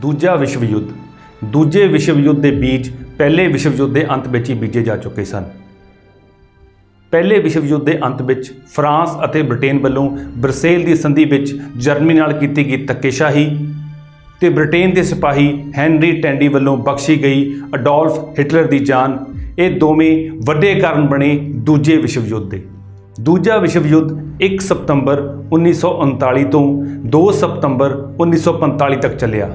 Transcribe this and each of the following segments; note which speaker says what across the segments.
Speaker 1: ਦੂਜਾ ਵਿਸ਼ਵ ਯੁੱਧ। ਦੂਜੇ ਵਿਸ਼ਵ ਯੁੱਧ ਦੇ ਬੀਜ ਪਹਿਲੇ ਵਿਸ਼ਵ ਯੁੱਧ ਦੇ ਅੰਤ ਵਿੱਚ ਹੀ ਬੀਜੇ ਜਾ ਚੁੱਕੇ ਸਨ। ਪਹਿਲੇ ਵਿਸ਼ਵ ਯੁੱਧ ਦੇ ਅੰਤ ਵਿੱਚ ਫਰਾਂਸ ਅਤੇ ਬ੍ਰਿਟੇਨ ਵੱਲੋਂ ਬਰਸੇਲ ਦੀ ਸੰਧੀ ਵਿੱਚ ਜਰਮਨੀ ਨਾਲ ਕੀਤੀ ਗਈ ਧੱਕੇਸ਼ਾਹੀ ਤੇ ਬ੍ਰਿਟੇਨ ਦੇ ਸਿਪਾਹੀ ਹੈਨਰੀ ਟੈਂਡੀ ਵੱਲੋਂ ਬਖਸ਼ੀ ਗਈ ਅਡੋਲਫ ਹਿਟਲਰ ਦੀ ਜਾਨ, ਇਹ ਦੋਵੇਂ ਵੱਡੇ ਕਾਰਨ ਬਣੇ ਦੂਜੇ ਵਿਸ਼ਵ ਯੁੱਧ ਦੇ। ਦੂਜਾ ਵਿਸ਼ਵ ਯੁੱਧ 1 ਸਤੰਬਰ 1939 ਤੋਂ 2 ਸਤੰਬਰ 1945 ਤੱਕ ਚੱਲਿਆ।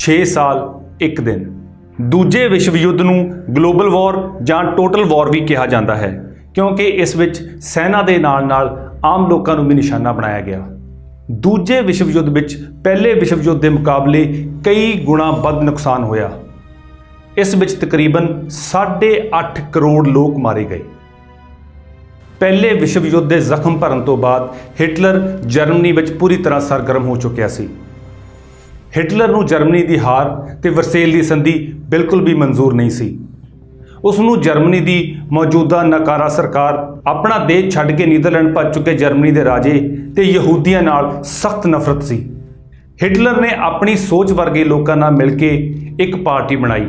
Speaker 1: 6 ਸਾਲ 1 ਦਿਨ। ਦੂਜੇ ਵਿਸ਼ਵ ਯੁੱਧ ਨੂੰ ਗਲੋਬਲ ਵਾਰ ਜਾਂ ਟੋਟਲ ਵਾਰ ਵੀ ਕਿਹਾ ਜਾਂਦਾ ਹੈ, ਕਿਉਂਕਿ ਇਸ ਵਿੱਚ ਸੈਨਾ ਦੇ ਨਾਲ-ਨਾਲ ਆਮ ਲੋਕਾਂ ਨੂੰ ਵੀ ਨਿਸ਼ਾਨਾ ਬਣਾਇਆ ਗਿਆ। ਦੂਜੇ ਵਿਸ਼ਵ ਯੁੱਧ ਵਿੱਚ ਪਹਿਲੇ ਵਿਸ਼ਵ ਯੁੱਧ ਦੇ ਮੁਕਾਬਲੇ ਕਈ ਗੁਣਾ ਵੱਧ ਨੁਕਸਾਨ ਹੋਇਆ। ਇਸ ਵਿੱਚ ਤਕਰੀਬਨ 8.5 ਕਰੋੜ ਲੋਕ ਮਾਰੇ ਗਏ। ਪਹਿਲੇ ਵਿਸ਼ਵ ਯੁੱਧ ਦੇ ਜ਼ਖਮ ਭਰਨ ਤੋਂ ਬਾਅਦ ਹਿਟਲਰ ਜਰਮਨੀ ਵਿੱਚ ਪੂਰੀ ਤਰ੍ਹਾਂ ਸਰਗਰਮ ਹੋ ਚੁੱਕਿਆ ਸੀ। ਹਿਟਲਰ ਨੂੰ ਜਰਮਨੀ ਦੀ ਹਾਰ ਤੇ ਵਰਸੇਲ ਦੀ ਸੰਧੀ ਬਿਲਕੁਲ ਵੀ ਮਨਜ਼ੂਰ ਨਹੀਂ ਸੀ। ਉਸ ਨੂੰ ਜਰਮਨੀ ਦੀ ਮੌਜੂਦਾ ਨਕਾਰਾ ਸਰਕਾਰ ਆਪਣਾ ਦੇਸ਼ ਛੱਡ ਕੇ ਨੀਦਰਲੈਂਡ ਭੱਜ ਚੁੱਕੇ ਜਰਮਨੀ ਦੇ ਰਾਜੇ ਤੇ ਯਹੂਦੀਆਂ ਨਾਲ ਸਖਤ ਨਫ਼ਰਤ ਸੀ। ਹਿਟਲਰ ਨੇ ਆਪਣੀ ਸੋਚ ਵਰਗੇ ਲੋਕਾਂ ਨਾਲ ਮਿਲ ਕੇ ਇੱਕ ਪਾਰਟੀ ਬਣਾਈ,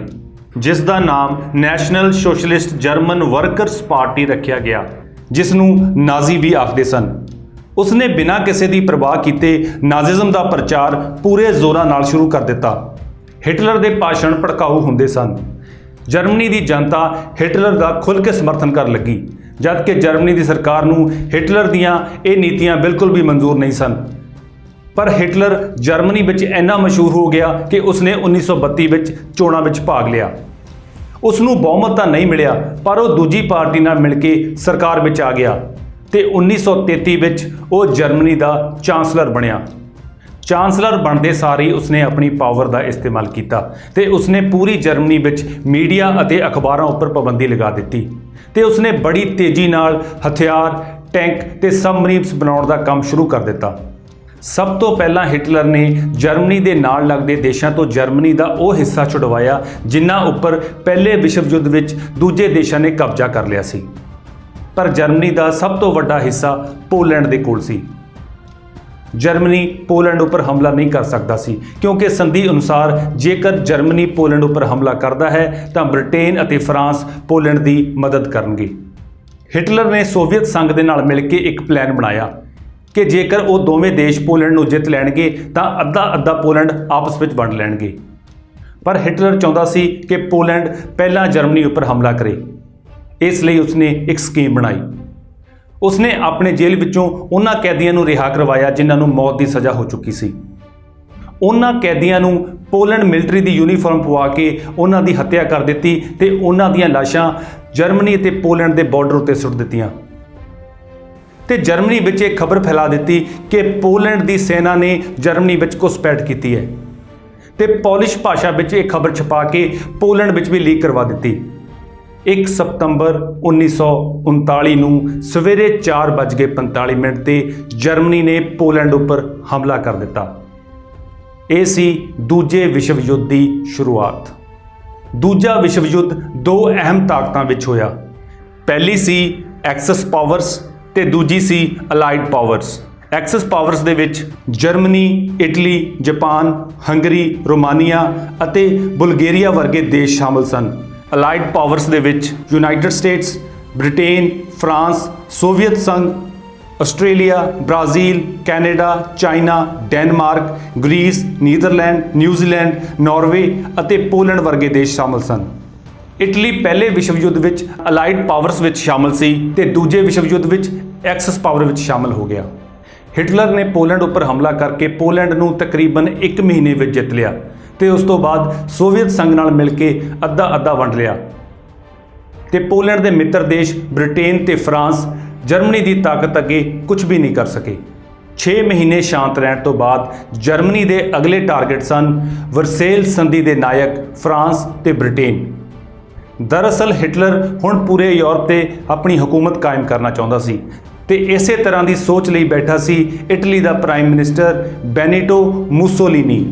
Speaker 1: ਜਿਸ ਦਾ ਨਾਮ National Socialist German Workers Party ਰੱਖਿਆ ਗਿਆ, ਜਿਸ ਨੂੰ ਨਾਜ਼ੀ ਵੀ ਆਖਦੇ ਸਨ। ਉਸਨੇ ਬਿਨਾਂ ਕਿਸੇ ਦੀ ਪਰਵਾਹ ਕੀਤੇ ਨਾਜ਼ਿਜ਼ਮ ਦਾ ਪ੍ਰਚਾਰ ਪੂਰੇ ਜ਼ੋਰਾਂ ਨਾਲ ਸ਼ੁਰੂ ਕਰ ਦਿੱਤਾ। ਹਿਟਲਰ ਦੇ ਭਾਸ਼ਣ ਭੜਕਾਊ ਹੁੰਦੇ ਸਨ। ਜਰਮਨੀ ਦੀ ਜਨਤਾ ਹਿਟਲਰ ਦਾ ਖੁੱਲ੍ਹ ਕੇ ਸਮਰਥਨ ਕਰਨ ਲੱਗੀ, ਜਦਕਿ ਜਰਮਨੀ ਦੀ ਸਰਕਾਰ ਨੂੰ ਹਿਟਲਰ ਦੀਆਂ ਇਹ ਨੀਤੀਆਂ ਬਿਲਕੁਲ ਵੀ ਮਨਜ਼ੂਰ ਨਹੀਂ ਸਨ। ਪਰ ਹਿਟਲਰ ਜਰਮਨੀ ਵਿੱਚ ਇੰਨਾ ਮਸ਼ਹੂਰ ਹੋ ਗਿਆ ਕਿ ਉਸਨੇ 1932 ਵਿੱਚ ਚੋਣਾਂ ਵਿੱਚ ਭਾਗ ਲਿਆ। ਉਸ ਨੂੰ ਬਹੁਮਤ ਤਾਂ ਨਹੀਂ ਮਿਲਿਆ, ਪਰ ਉਹ ਦੂਜੀ ਪਾਰਟੀ ਨਾਲ ਮਿਲ ਕੇ ਸਰਕਾਰ ਵਿੱਚ ਆ ਗਿਆ। ਤੇ 1933 ਵਿੱਚ ਉਹ ਜਰਮਨੀ ਦਾ ਚਾਂਸਲਰ ਬਣਿਆ। ਚਾਂਸਲਰ ਬਣਦੇ ਸਾਰ ਹੀ ਉਸਨੇ ਆਪਣੀ ਪਾਵਰ ਦਾ ਇਸਤੇਮਾਲ ਕੀਤਾ ਤੇ ਉਸਨੇ ਪੂਰੀ ਜਰਮਨੀ ਵਿੱਚ ਮੀਡੀਆ ਅਤੇ ਅਖਬਾਰਾਂ ਉੱਪਰ ਪਾਬੰਦੀ ਲਗਾ ਦਿੱਤੀ ਤੇ ਉਸਨੇ ਬੜੀ ਤੇਜ਼ੀ ਨਾਲ ਹਥਿਆਰ, ਟੈਂਕ ਤੇ ਸਬਮਰੀਨਸ ਬਣਾਉਣ ਦਾ ਕੰਮ ਸ਼ੁਰੂ ਕਰ ਦਿੱਤਾ। ਸਭ ਤੋਂ ਪਹਿਲਾਂ ਹਿਟਲਰ ਨੇ ਜਰਮਨੀ ਦੇ ਨਾਲ ਲੱਗਦੇ ਦੇਸ਼ਾਂ ਤੋਂ ਜਰਮਨੀ ਦਾ ਉਹ ਹਿੱਸਾ ਛੁਡਵਾਇਆ, ਜਿਨ੍ਹਾਂ ਉੱਪਰ ਪਹਿਲੇ ਵਿਸ਼ਵ ਯੁੱਧ ਵਿੱਚ ਦੂਜੇ ਦੇਸ਼ਾਂ ਨੇ ਕਬਜ਼ਾ ਕਰ ਲਿਆ ਸੀ। ਪਰ ਜਰਮਨੀ ਦਾ ਸਭ ਤੋਂ ਵੱਡਾ ਹਿੱਸਾ ਪੋਲੈਂਡ ਦੇ ਕੋਲ ਸੀ। ਜਰਮਨੀ ਪੋਲੈਂਡ ਉੱਪਰ ਹਮਲਾ ਨਹੀਂ ਕਰ ਸਕਦਾ ਸੀ, ਕਿਉਂਕਿ ਸੰਧੀ ਅਨੁਸਾਰ ਜੇਕਰ ਜਰਮਨੀ ਪੋਲੈਂਡ ਉੱਪਰ ਹਮਲਾ ਕਰਦਾ ਹੈ, ਤਾਂ ਬ੍ਰਿਟੇਨ ਅਤੇ ਫਰਾਂਸ ਪੋਲੈਂਡ ਦੀ ਮਦਦ ਕਰਨਗੇ। ਹਿਟਲਰ ਨੇ ਸੋਵੀਅਤ ਸੰਘ ਦੇ ਨਾਲ ਮਿਲ ਕੇ ਇੱਕ ਪਲਾਨ ਬਣਾਇਆ ਕਿ ਜੇਕਰ ਉਹ ਦੋਵੇਂ ਦੇਸ਼ ਪੋਲੈਂਡ ਨੂੰ ਜਿੱਤ ਲੈਣਗੇ, ਤਾਂ ਅੱਧਾ ਅੱਧਾ ਪੋਲੈਂਡ ਆਪਸ ਵਿੱਚ ਵੰਡ ਲੈਣਗੇ। ਪਰ ਹਿਟਲਰ ਚਾਹੁੰਦਾ ਸੀ ਕਿ ਪੋਲੈਂਡ ਪਹਿਲਾਂ ਜਰਮਨੀ ਉੱਪਰ ਹਮਲਾ ਕਰੇ। ਇਸ ਲਈ ਉਸਨੇ ਇੱਕ ਸਕੀਮ ਬਣਾਈ। ਉਸਨੇ ਆਪਣੇ ਜੇਲ੍ਹ ਵਿੱਚੋਂ ਉਹਨਾਂ ਕੈਦੀਆਂ ਨੂੰ ਰਿਹਾ ਕਰਵਾਇਆ ਜਿਨ੍ਹਾਂ ਨੂੰ ਮੌਤ ਦੀ ਸਜ਼ਾ ਹੋ ਚੁੱਕੀ ਸੀ। ਉਹਨਾਂ ਕੈਦੀਆਂ ਨੂੰ ਪੋਲੈਂਡ ਮਿਲਟਰੀ ਦੀ ਯੂਨੀਫਾਰਮ ਪਵਾ ਕੇ ਉਹਨਾਂ ਦੀ ਹੱਤਿਆ ਕਰ ਦਿੱਤੀ ਤੇ ਉਹਨਾਂ ਦੀਆਂ ਲਾਸ਼ਾਂ ਜਰਮਨੀ ਅਤੇ ਪੋਲੈਂਡ ਦੇ ਬਾਰਡਰ ਉੱਤੇ ਸੁੱਟ ਦਿੱਤੀਆਂ। ਤੇ ਜਰਮਨੀ ਵਿੱਚ ਇਹ ਖਬਰ ਫੈਲਾ ਦਿੱਤੀ ਕਿ ਪੋਲੈਂਡ ਦੀ ਸੈਨਾ ਨੇ ਜਰਮਨੀ ਵਿੱਚ ਘੁਸਪੈਠ ਕੀਤੀ ਹੈ। ਤੇ ਪੋਲਿਸ਼ ਭਾਸ਼ਾ ਵਿੱਚ ਇਹ ਖਬਰ ਛਪਾ ਕੇ ਪੋਲੈਂਡ ਵਿੱਚ ਵੀ ਲੀਕ ਕਰਵਾ ਦਿੱਤੀ। 1 ਸਤੰਬਰ 1939 ਨੂੰ ਸਵੇਰੇ 4:45 ਮਿੰਟ ਤੇ ਜਰਮਨੀ ਨੇ ਪੋਲੈਂਡ ਉੱਪਰ ਹਮਲਾ ਕਰ ਦਿੱਤਾ। ਇਹ ਸੀ ਦੂਜੇ ਵਿਸ਼ਵ ਯੁੱਧ ਦੀ ਸ਼ੁਰੂਆਤ। ਦੂਜਾ ਵਿਸ਼ਵ ਯੁੱਧ ਦੋ ਅਹਿਮ ਤਾਕਤਾਂ ਵਿੱਚ ਹੋਇਆ। ਪਹਿਲੀ ਸੀ ਐਕਸਸ ਪਾਵਰਸ ਤੇ ਦੂਜੀ ਸੀ ਅਲਾਈਡ ਪਾਵਰਸ। ਐਕਸਸ ਪਾਵਰਸ ਦੇ ਵਿੱਚ Germany, Italy, Japan, Hungary, Romania ਅਤੇ ਬੁਲਗੇਰੀਆ ਵਰਗੇ ਦੇਸ਼ ਸ਼ਾਮਲ ਸਨ। ਅਲਾਈਡ ਪਾਵਰਸ ਦੇ ਵਿੱਚ United States Britain France Soviet ਸੰਘ Australia Brazil Canada China Denmark Greece Netherland New Zealand Norway ਅਤੇ ਪੋਲੈਂਡ ਵਰਗੇ ਦੇਸ਼ ਸ਼ਾਮਲ ਸਨ। ਇਟਲੀ ਪਹਿਲੇ ਵਿਸ਼ਵ ਯੁੱਧ ਵਿੱਚ ਅਲਾਈਡ ਪਾਵਰਸ ਵਿੱਚ ਸ਼ਾਮਲ ਸੀ ਤੇ ਦੂਜੇ ਵਿਸ਼ਵ ਯੁੱਧ ਵਿੱਚ ਐਕਸਸ ਪਾਵਰ ਵਿੱਚ ਸ਼ਾਮਲ ਹੋ ਗਿਆ। ਹਿਟਲਰ ਨੇ ਪੋਲੈਂਡ ਉੱਪਰ ਹਮਲਾ ਕਰਕੇ ਪੋਲੈਂਡ ਨੂੰ ਤਕਰੀਬਨ 1 ਮਹੀਨੇ ਵਿੱਚ ਜਿੱਤ ਲਿਆ। ਤੇ ਉਸ ਤੋਂ ਬਾਅਦ ਸੋਵੀਅਤ ਸੰਘ ਨਾਲ ਮਿਲ ਕੇ ਅੱਧਾ ਅੱਧਾ ਵੰਡ ਲਿਆ। ਤੇ ਪੋਲੈਂਡ ਦੇ ਮਿੱਤਰ ਦੇਸ਼ ਬ੍ਰਿਟੇਨ ਤੇ ਫਰਾਂਸ, ਜਰਮਨੀ ਦੀ ਤਾਕਤ ਅੱਗੇ ਕੁਝ ਵੀ ਨਹੀਂ ਕਰ ਸਕੇ। 6 ਮਹੀਨੇ ਸ਼ਾਂਤ ਰਹਿਣ ਤੋਂ ਬਾਅਦ ਜਰਮਨੀ ਦੇ ਅਗਲੇ ਟਾਰਗੇਟ ਸਨ ਵਰਸੇਲ ਸੰਧੀ ਦੇ ਨਾਇਕ ਫਰਾਂਸ ਤੇ ਬ੍ਰਿਟੇਨ। ਦਰਅਸਲ ਹਿਟਲਰ ਹੁਣ ਪੂਰੇ ਯੂਰਪ ਤੇ ਆਪਣੀ ਹਕੂਮਤ ਕਾਇਮ ਕਰਨਾ ਚਾਹੁੰਦਾ ਸੀ ਤੇ ਇਸੇ ਤਰ੍ਹਾਂ ਦੀ ਸੋਚ ਲਈ ਬੈਠਾ ਸੀ ਇਟਲੀ ਦਾ prime minister Benito Mussolini.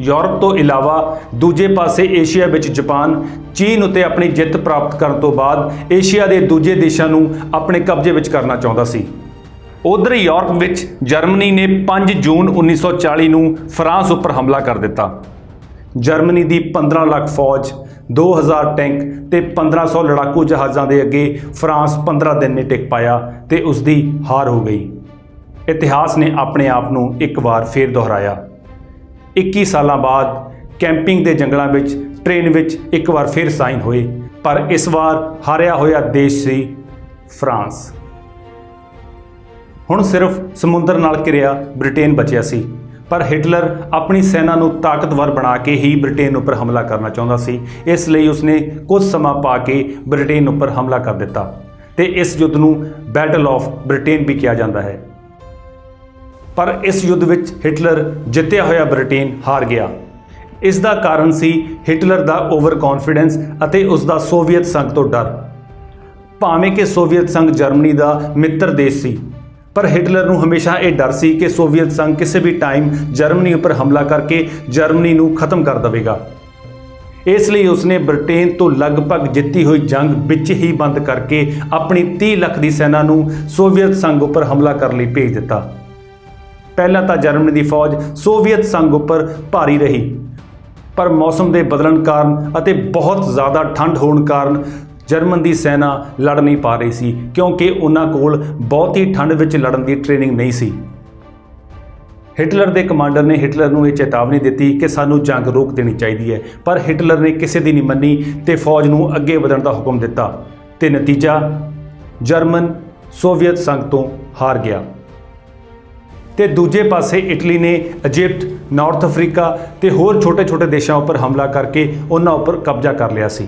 Speaker 1: Europe ਤੋਂ ਇਲਾਵਾ ਦੂਜੇ ਪਾਸੇ ਏਸ਼ੀਆ ਵਿੱਚ ਜਾਪਾਨ, ਚੀਨ ਉੱਤੇ ਆਪਣੀ ਜਿੱਤ ਪ੍ਰਾਪਤ ਕਰਨ ਤੋਂ ਬਾਅਦ ਏਸ਼ੀਆ ਦੇ ਦੂਜੇ ਦੇਸ਼ਾਂ ਨੂੰ ਆਪਣੇ ਕਬਜ਼ੇ ਵਿੱਚ ਕਰਨਾ ਚਾਹੁੰਦਾ ਸੀ। ਉਧਰ ਯੂਰਪ ਵਿੱਚ ਜਰਮਨੀ ਨੇ 5 ਜੂਨ 1940 ਨੂੰ ਫਰਾਂਸ ਉੱਪਰ ਹਮਲਾ ਕਰ ਦਿੱਤਾ। ਜਰਮਨੀ ਦੀ 15 ਲੱਖ ਫੌਜ 2000 ਟੈਂਕ ਤੇ 1500 ਲੜਾਕੂ ਜਹਾਜ਼ਾਂ ਦੇ ਅੱਗੇ ਫਰਾਂਸ 15 ਦਿਨ ਨਹੀਂ ਟਿਕ ਪਾਇਆ ਤੇ ਉਸ ਦੀ ਹਾਰ ਹੋ ਗਈ। ਇਤਿਹਾਸ ਨੇ ਆਪਣੇ ਆਪ ਨੂੰ ਇੱਕ ਵਾਰ ਫੇਰ ਦੁਹਰਾਇਆ। 21 ਸਾਲਾਂ ਬਾਅਦ ਕੈਂਪਿੰਗ ਦੇ ਜੰਗਲਾਂ ਵਿੱਚ, ਟ੍ਰੇਨ ਵਿੱਚ ਇੱਕ ਵਾਰ ਫਿਰ ਸਾਈਨ ਹੋਏ। ਪਰ ਇਸ ਵਾਰ ਹਾਰਿਆ ਹੋਇਆ ਦੇਸ਼ ਸੀ ਫਰਾਂਸ। ਹੁਣ ਸਿਰਫ ਸਮੁੰਦਰ ਨਾਲ ਘਿਰਿਆ ਬ੍ਰਿਟੇਨ ਬਚਿਆ ਸੀ। ਪਰ ਹਿਟਲਰ ਆਪਣੀ ਸੈਨਾ ਨੂੰ ਤਾਕਤਵਰ ਬਣਾ ਕੇ ਹੀ ਬ੍ਰਿਟੇਨ ਉੱਪਰ ਹਮਲਾ ਕਰਨਾ ਚਾਹੁੰਦਾ ਸੀ। ਇਸ ਲਈ ਉਸਨੇ ਕੁਝ ਸਮਾਂ ਪਾ ਕੇ ਬ੍ਰਿਟੇਨ ਉੱਪਰ ਹਮਲਾ ਕਰ ਦਿੱਤਾ। ਤੇ ਇਸ ਯੁੱਧ ਨੂੰ ਬੈਟਲ ਆਫ ਬ੍ਰਿਟੇਨ ਵੀ ਕਿਹਾ ਜਾਂਦਾ ਹੈ। ਪਰ ਇਸ ਯੁੱਧ ਵਿੱਚ ਹਿਟਲਰ ਜਿੱਤਿਆ ਹੋਇਆ ਬ੍ਰਿਟੇਨ ਹਾਰ ਗਿਆ। ਇਸ ਦਾ ਕਾਰਨ ਸੀ ਹਿਟਲਰ ਦਾ ਓਵਰ ਕੌਨਫੀਡੈਂਸ ਅਤੇ ਉਸ ਦਾ ਸੋਵੀਅਤ ਸੰਘ ਤੋਂ ਡਰ। ਭਾਵੇਂ ਕਿ ਸੋਵੀਅਤ ਸੰਘ ਜਰਮਨੀ ਦਾ ਮਿੱਤਰ ਦੇਸ਼ ਸੀ, ਪਰ ਹਿਟਲਰ ਨੂੰ ਹਮੇਸ਼ਾ ਇਹ ਡਰ ਸੀ ਕਿ ਸੋਵੀਅਤ ਸੰਘ ਕਿਸੇ ਵੀ ਟਾਈਮ ਜਰਮਨੀ ਉੱਪਰ ਹਮਲਾ ਕਰਕੇ ਜਰਮਨੀ ਨੂੰ ਖਤਮ ਕਰ ਦੇਵੇਗਾ। ਇਸ ਲਈ ਉਸਨੇ ਬ੍ਰਿਟੇਨ ਤੋਂ ਲਗਭਗ ਜਿੱਤੀ ਹੋਈ ਜੰਗ ਵਿੱਚ ਹੀ ਬੰਦ ਕਰਕੇ ਆਪਣੀ 30 ਲੱਖ ਦੀ ਸੈਨਾ ਨੂੰ ਸੋਵੀਅਤ ਸੰਘ ਉੱਪਰ ਹਮਲਾ ਕਰਨ ਲਈ ਭੇਜ ਦਿੱਤਾ। ਪਹਿਲਾਂ ਤਾਂ ਜਰਮਨੀ ਦੀ ਫੌਜ ਸੋਵੀਅਤ ਸੰਘ ਉੱਪਰ ਭਾਰੀ ਰਹੀ। ਪਰ ਮੌਸਮ ਦੇ ਬਦਲਣ ਕਾਰਨ ਅਤੇ ਬਹੁਤ ਜ਼ਿਆਦਾ ਠੰਡ ਹੋਣ ਕਾਰਨ ਜਰਮਨ ਦੀ ਸੈਨਾ ਲੜ ਨਹੀਂ ਪਾ ਰਹੀ ਸੀ, ਕਿਉਂਕਿ ਉਹਨਾਂ ਕੋਲ ਬਹੁਤੀ ਠੰਡ ਵਿੱਚ ਲੜਨ ਦੀ ਟ੍ਰੇਨਿੰਗ ਨਹੀਂ ਸੀ। ਹਿਟਲਰ ਦੇ ਕਮਾਂਡਰ ਨੇ ਹਿਟਲਰ ਨੂੰ ਇਹ ਚੇਤਾਵਨੀ ਦਿੱਤੀ ਕਿ ਸਾਨੂੰ ਜੰਗ ਰੋਕ ਦੇਣੀ ਚਾਹੀਦੀ ਹੈ, ਪਰ ਹਿਟਲਰ ਨੇ ਕਿਸੇ ਦੀ ਨਹੀਂ ਮੰਨੀ ਤੇ ਫੌਜ ਨੂੰ ਅੱਗੇ ਵਧਣ ਦਾ ਹੁਕਮ ਦਿੱਤਾ ਤੇ ਨਤੀਜਾ ਜਰਮਨ ਸੋਵੀਅਤ ਸੰਘ ਤੋਂ ਹਾਰ ਗਿਆ। ਤੇ ਦੂਜੇ ਪਾਸੇ ਇਟਲੀ ਨੇ, ਇਜਿਪਟ, ਨਾਰਥ ਅਫਰੀਕਾ ਤੇ ਹੋਰ ਛੋਟੇ-ਛੋਟੇ ਦੇਸ਼ਾਂ ਉੱਪਰ ਹਮਲਾ ਕਰਕੇ ਉਹਨਾਂ ਉੱਪਰ ਕਬਜ਼ਾ ਕਰ ਲਿਆ ਸੀ।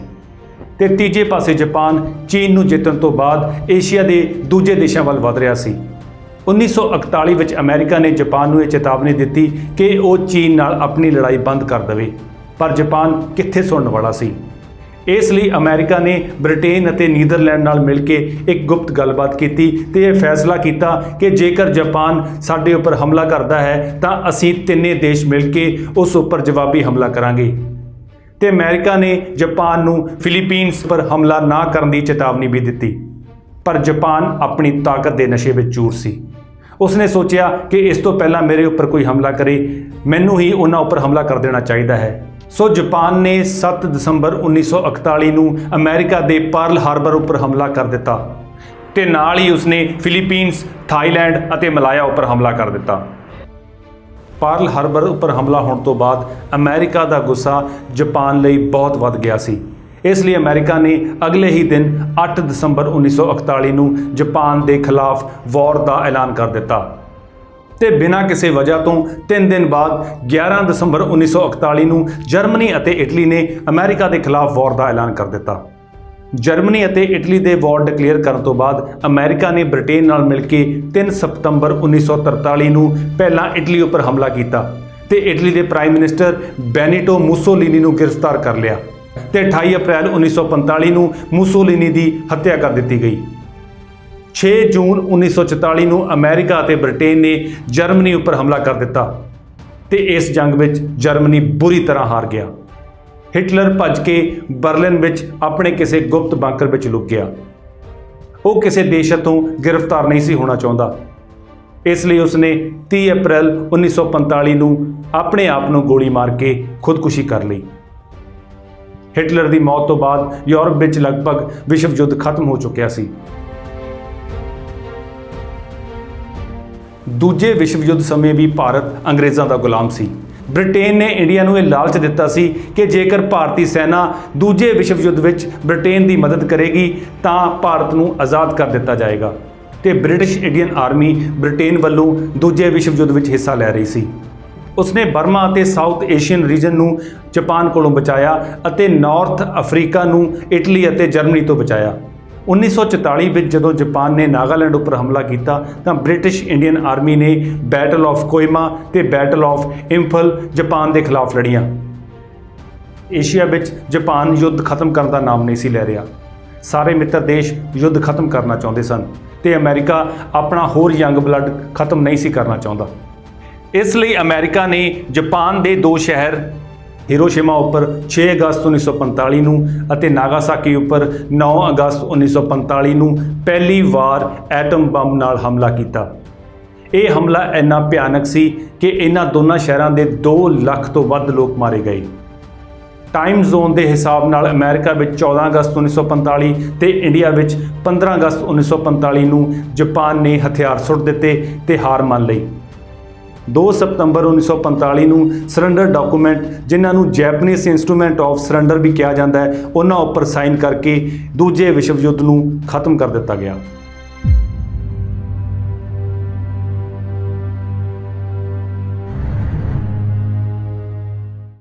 Speaker 1: ਤੇ ਤੀਜੇ ਪਾਸੇ ਜਾਪਾਨ, ਚੀਨ ਨੂੰ ਜਿੱਤਣ ਤੋਂ ਬਾਅਦ ਏਸ਼ੀਆ ਦੇ ਦੂਜੇ ਦੇਸ਼ਾਂ ਵੱਲ ਵਧ ਰਿਹਾ ਸੀ। 1941 ਵਿੱਚ ਅਮਰੀਕਾ ਨੇ ਜਾਪਾਨ ਨੂੰ ਇਹ ਚੇਤਾਵਨੀ ਦਿੱਤੀ ਕਿ ਉਹ ਚੀਨ ਨਾਲ ਆਪਣੀ ਲੜਾਈ ਬੰਦ ਕਰ ਦੇਵੇ, ਪਰ ਜਾਪਾਨ ਕਿੱਥੇ ਸੁਣਨ ਵਾਲਾ ਸੀ? ਇਸ ਲਈ ਅਮਰੀਕਾ ਨੇ ਬ੍ਰਿਟੇਨ ਅਤੇ ਨੀਦਰਲੈਂਡ ਨਾਲ ਮਿਲ ਕੇ ਇੱਕ ਗੁਪਤ ਗੱਲਬਾਤ ਕੀਤੀ ਤੇ ਇਹ ਫੈਸਲਾ ਕੀਤਾ ਕਿ ਜੇਕਰ ਜਾਪਾਨ ਸਾਡੇ ਉੱਪਰ ਹਮਲਾ ਕਰਦਾ ਹੈ, ਤਾਂ ਅਸੀਂ ਤਿੰਨੇ ਦੇਸ਼ ਮਿਲ ਕੇ ਉਸ ਉੱਪਰ ਜਵਾਬੀ ਹਮਲਾ ਕਰਾਂਗੇ। ਤੇ ਅਮਰੀਕਾ ਨੇ ਜਾਪਾਨ ਨੂੰ ਫਿਲੀਪੀਨਸ ਪਰ ਹਮਲਾ ਨਾ ਕਰਨ ਦੀ ਚੇਤਾਵਨੀ ਵੀ ਦਿੱਤੀ। ਪਰ ਜਾਪਾਨ ਆਪਣੀ ਤਾਕਤ ਦੇ ਨਸ਼ੇ ਵਿੱਚ ਚੂਰ ਸੀ। ਉਸਨੇ ਸੋਚਿਆ ਕਿ ਇਸ ਤੋਂ ਪਹਿਲਾਂ ਮੇਰੇ ਉੱਪਰ ਕੋਈ ਹਮਲਾ ਕਰੇ, ਮੈਨੂੰ ਹੀ ਉਹਨਾਂ ਉੱਪਰ ਹਮਲਾ ਕਰ ਦੇਣਾ ਚਾਹੀਦਾ ਹੈ। ਸੋ ਜਾਪਾਨ ਨੇ 7 ਦਸੰਬਰ 1941 ਨੂੰ ਅਮਰੀਕਾ ਦੇ ਪਰਲ ਹਾਰਬਰ ਉੱਪਰ ਹਮਲਾ ਕਰ ਦਿੱਤਾ ਤੇ ਨਾਲ ਹੀ ਉਸਨੇ ਫਿਲੀਪੀਨਸ, ਥਾਈਲੈਂਡ ਅਤੇ ਮਲਾਇਆ ਉੱਪਰ ਹਮਲਾ ਕਰ ਦਿੱਤਾ। ਪਰਲ ਹਾਰਬਰ ਉੱਪਰ ਹਮਲਾ ਹੋਣ ਤੋਂ ਬਾਅਦ ਅਮਰੀਕਾ ਦਾ ਗੁੱਸਾ ਜਾਪਾਨ ਲਈ ਬਹੁਤ ਵੱਧ ਗਿਆ ਸੀ। ਇਸ ਲਈ ਅਮਰੀਕਾ ਨੇ ਅਗਲੇ ਹੀ ਦਿਨ 8 ਦਸੰਬਰ 1941 ਨੂੰ ਜਾਪਾਨ ਦੇ ਖਿਲਾਫ ਵਾਰ ਦਾ ਐਲਾਨ ਕਰ ਦਿੱਤਾ। ਤੇ ਬਿਨਾਂ ਕਿਸੇ ਵਜ੍ਹਾ ਤੋਂ 3 ਦਿਨ ਬਾਅਦ 11 ਦਸੰਬਰ 1941 ਨੂੰ ਜਰਮਨੀ ਅਤੇ ਇਟਲੀ ਨੇ ਅਮਰੀਕਾ ਦੇ ਖਿਲਾਫ ਵਾਰ ਦਾ ਐਲਾਨ ਕਰ ਦਿੱਤਾ। ਜਰਮਨੀ ਅਤੇ ਇਟਲੀ ਦੇ ਵਾਰ ਡਿਕਲੇਅਰ ਕਰਨ ਤੋਂ ਬਾਅਦ ਅਮਰੀਕਾ ਨੇ ਬ੍ਰਿਟੇਨ ਨਾਲ ਮਿਲ ਕੇ 3 ਸਤੰਬਰ 1943 ਨੂੰ ਪਹਿਲਾਂ ਇਟਲੀ ਉੱਪਰ ਹਮਲਾ ਕੀਤਾ ਤੇ ਇਟਲੀ ਦੇ ਪ੍ਰਾਈਮ ਮਿਨਿਸਟਰ ਬੈਨੀਟੋ ਮੁਸੋਲਿਨੀ ਨੂੰ ਗ੍ਰਿਫਤਾਰ ਕਰ ਲਿਆ ਤੇ 28 ਅਪ੍ਰੈਲ 1945 ਨੂੰ ਮੁਸੋਲੀਨੀ ਦੀ ਹੱਤਿਆ ਕਰ ਦਿੱਤੀ ਗਈ। 6 ਜੂਨ 1944 ਨੂੰ ਅਮਰੀਕਾ ਅਤੇ ਬ੍ਰਿਟੇਨ ਨੇ ਜਰਮਨੀ ਉੱਪਰ ਹਮਲਾ ਕਰ ਦਿੱਤਾ ਤੇ ਇਸ ਜੰਗ ਵਿੱਚ ਜਰਮਨੀ ਬੁਰੀ ਤਰ੍ਹਾਂ ਹਾਰ ਗਿਆ। ਹਿਟਲਰ ਭੱਜ ਕੇ ਬਰਲਿਨ ਵਿੱਚ ਆਪਣੇ ਕਿਸੇ ਗੁਪਤ ਬੰਕਰ ਵਿੱਚ ਲੁਕ ਗਿਆ। ਉਹ ਕਿਸੇ ਦੇਸ਼ ਤੋਂ ਗ੍ਰਿਫਤਾਰ ਨਹੀਂ ਸੀ ਹੋਣਾ ਚਾਹੁੰਦਾ। ਇਸ ਲਈ ਉਸਨੇ 30 ਅਪ੍ਰੈਲ 1945 ਨੂੰ ਆਪਣੇ ਆਪ ਨੂੰ ਗੋਲੀ ਮਾਰ ਕੇ ਖੁਦਕੁਸ਼ੀ ਕਰ ਲਈ। ਹਿਟਲਰ ਦੀ ਮੌਤ ਤੋਂ ਬਾਅਦ ਯੂਰਪ ਵਿੱਚ ਲਗਭਗ ਵਿਸ਼ਵ ਯੁੱਧ ਖਤਮ ਹੋ ਚੁੱਕਿਆ ਸੀ। ਦੂਜੇ ਵਿਸ਼ਵ ਯੁੱਧ ਸਮੇਂ ਵੀ ਭਾਰਤ ਅੰਗਰੇਜ਼ਾਂ ਦਾ ਗੁਲਾਮ ਸੀ। ਬ੍ਰਿਟੇਨ ਨੇ ਇੰਡੀਆ ਨੂੰ ਇਹ ਲਾਲਚ ਦਿੱਤਾ ਸੀ ਕਿ ਜੇਕਰ ਭਾਰਤੀ ਸੈਨਾ ਦੂਜੇ ਵਿਸ਼ਵ ਯੁੱਧ ਵਿੱਚ ਬ੍ਰਿਟੇਨ ਦੀ ਮਦਦ ਕਰੇਗੀ, ਤਾਂ ਭਾਰਤ ਨੂੰ ਆਜ਼ਾਦ ਕਰ ਦਿੱਤਾ ਜਾਏਗਾ। ਤੇ ਬ੍ਰਿਟਿਸ਼ ਇੰਡੀਅਨ ਆਰਮੀ ਬ੍ਰਿਟੇਨ ਵੱਲੋਂ ਦੂਜੇ ਵਿਸ਼ਵ ਯੁੱਧ ਵਿੱਚ ਹਿੱਸਾ ਲੈ ਰਹੀ ਸੀ। ਉਸਨੇ ਬਰਮਾ ਅਤੇ ਸਾਊਥ ਏਸ਼ੀਅਨ ਰੀਜਨ ਨੂੰ ਜਾਪਾਨ ਕੋਲੋਂ ਬਚਾਇਆ ਅਤੇ ਨਾਰਥ ਅਫਰੀਕਾ ਨੂੰ ਇਟਲੀ ਅਤੇ ਜਰਮਨੀ ਤੋਂ ਬਚਾਇਆ। 1944 ਵਿੱਚ ਜਦੋਂ ਜਾਪਾਨ ਨੇ ਨਾਗਾਲੈਂਡ ਉੱਪਰ ਹਮਲਾ ਕੀਤਾ, ਤਾਂ ਬ੍ਰਿਟਿਸ਼ ਇੰਡੀਅਨ ਆਰਮੀ ਨੇ ਬੈਟਲ ਆਫ ਕੋਇਮਾ ਤੇ ਬੈਟਲ ਆਫ ਇੰਫਲ ਜਾਪਾਨ ਦੇ ਖਿਲਾਫ ਲੜੀਆਂ। ਏਸ਼ੀਆ ਵਿੱਚ ਜਾਪਾਨ ਯੁੱਧ ਖਤਮ ਕਰਨ ਦਾ ਨਾਮ ਨਹੀਂ ਸੀ ਲੈ ਰਿਹਾ। ਸਾਰੇ ਮਿੱਤਰ ਦੇਸ਼ ਯੁੱਧ ਖਤਮ ਕਰਨਾ ਚਾਹੁੰਦੇ ਸਨ ਤੇ ਅਮਰੀਕਾ ਆਪਣਾ ਹੋਰ ਯੰਗ ਬਲੱਡ ਖਤਮ ਨਹੀਂ ਸੀ ਕਰਨਾ ਚਾਹੁੰਦਾ। ਇਸ ਲਈ ਅਮਰੀਕਾ ਨੇ ਜਾਪਾਨ ਦੇ ਦੋ ਸ਼ਹਿਰ ਹੀਰੋਸ਼ੀਮਾ ਉੱਪਰ 6 ਅਗਸਤ 1945 ਨੂੰ ਅਤੇ ਨਾਗਾਸਾਕੀ ਉੱਪਰ 9 ਅਗਸਤ 1945 ਨੂੰ ਪਹਿਲੀ ਵਾਰ ਐਟਮ ਬੰਬ ਨਾਲ ਹਮਲਾ ਕੀਤਾ। ਇਹ ਹਮਲਾ ਇੰਨਾ ਭਿਆਨਕ ਸੀ ਕਿ ਇਹਨਾਂ ਦੋਨਾਂ ਸ਼ਹਿਰਾਂ ਦੇ 2 ਲੱਖ ਤੋਂ ਵੱਧ ਲੋਕ ਮਾਰੇ ਗਏ। ਟਾਈਮ ਜ਼ੋਨ ਦੇ ਹਿਸਾਬ ਨਾਲ ਅਮਰੀਕਾ ਵਿੱਚ 14 ਅਗਸਤ 1945 ਤੇ ਇੰਡੀਆ ਵਿੱਚ 15 ਅਗਸਤ 1945 ਨੂੰ ਜਾਪਾਨ ਨੇ ਹਥਿਆਰ ਸੁੱਟ ਦਿੱਤੇ ਤੇ ਹਾਰ ਮੰਨ ਲਈ। 2 ਸਤੰਬਰ 1945 ਨੂੰ ਸਰੈਂਡਰ ਡਾਕੂਮੈਂਟ ਜਿਨ੍ਹਾਂ ਨੂੰ ਜੈਪਨੀਜ਼ ਇਨਸਟਰੂਮੈਂਟ ਆਫ ਸਰੈਂਡਰ ਵੀ ਕਿਹਾ ਜਾਂਦਾ ਹੈ, ਉਹਨਾਂ ਉੱਪਰ ਸਾਈਨ ਕਰਕੇ ਦੂਜੇ ਵਿਸ਼ਵ ਯੁੱਧ ਨੂੰ ਖਤਮ ਕਰ ਦਿੱਤਾ ਗਿਆ।